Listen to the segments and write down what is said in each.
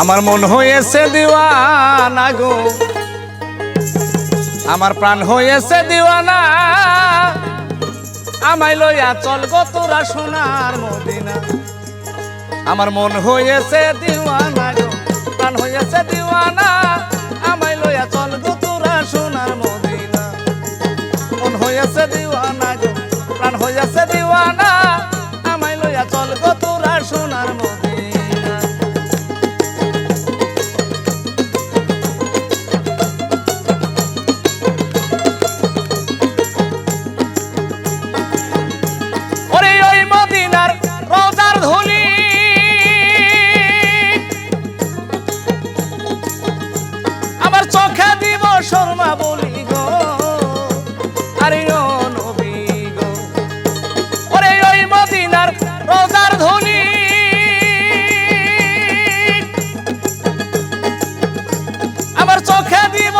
আমার মন হয়েছে দিওয়ানা গো। আমার প্রাণ হয়েছে দিওয়ানা। আমায় লইয়া চল গো তোরা সোনার মদিনা। আমার মন হয়েছে দিওয়ানা গো। প্রাণ হয়েছে দিওয়ানা। আমায় লইয়া চল গো তোরা সোনার মদিনা। মন হয়েছে দিওয়ানা গো। প্রাণ হয়েছে দিওয়ানা। আমায় লইয়া চল গো মদিনার রোজার ধুলি আমার চোখে দিব শর্মা বলি গো, আরে ও গো। আমার চোখে দিব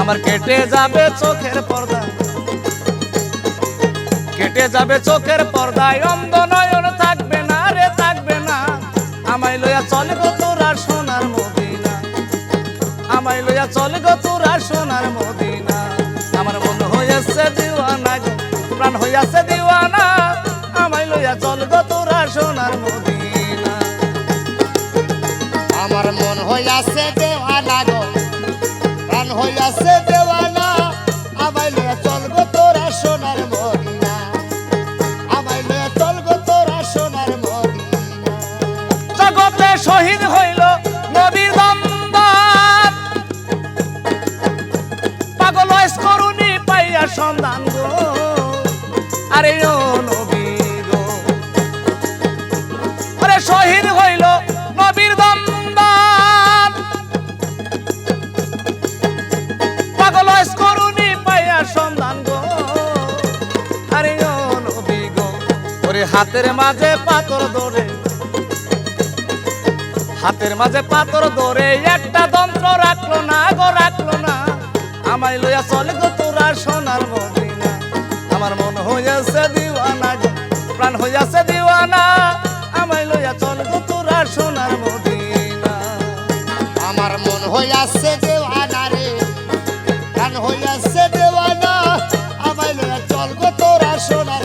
আমার কেটে যাবে চোখের পর্দা। কেটে যাবে চোখের পর্দায় অন্ধ নয়ন থাকবে না রে, থাকবে না। আমায় লইয়া চল গো তোরা সোনার মদিনা। আমায় লইয়া চল গো তোরা সোনার মদিনা। আমার মন হইয়াছে দিওয়ানা গো, প্রাণ হইয়াছে দিওয়ানা। আমায় লইয়া চল গো তোরা সোনার মদিনা। আমার মন হইয়াছে দেওয়ানা গো, প্রাণ হইয়াছে দেওয়ানা। শহীদ হইল নবীর দন্দন পাগল করুনি পাইয়া সন্ধান গো। আরে ও নবী গো। আরে শহীদ হইল নবীর দন্দন পাগল হইস পাইয়া সন্ধান গো। আরে ও নবী গো। ওরে হাতের মাঝে পাথর ধরে হাতের মাঝে পাথর ধরে একটা যন্ত্র রাখল না গো, রাখল না। আমায় লইয়া চলে গো তোরা সোনার মদিনা। আমার মন হইয়াছে দিওয়ানা প্রাণ হইয়াছে দিওয়ানা। আমায় লইয়া চল গো তোরা সোনার মদিনা। আমার মন হইয়াছে দেওয়ানা রে, প্রাণ হইয়াছে দেওয়ানা। আমায় লইয়া চল গো তোরা সোনার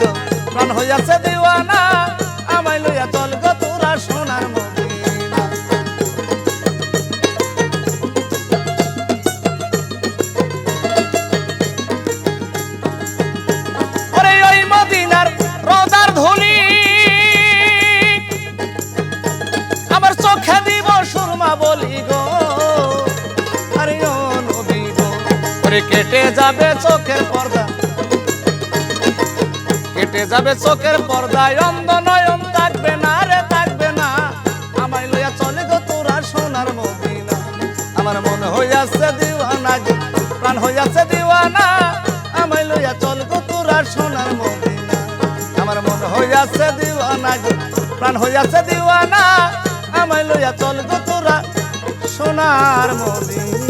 গো, প্রাণ হইয়াছে দিওয়ানা, আমায় লইয়া চল গো তোরা সোনার মদিনা। ওরে ওই দিব সুরমা কেটে যাবে চোখের পর্দা কেটে যাবে চোখের পর্দায়। অন্ধ নয়ন থাকবে না রে, থাকবে না। আমায় লইয়া চলে গো তোরা সোনার মদিনা। আমার মন হইয়াছে দিওয়ানা প্রাণ হইয়াছে দিওয়ানা। আমায় লইয়া চল গো তোরা সোনার মদিনা। আমার মন হইয়াছে দিওয়ানা প্রাণ হইয়াছে দিওয়ানা। আমায় লইয়া চল গো তোরা সোনার মদিনা।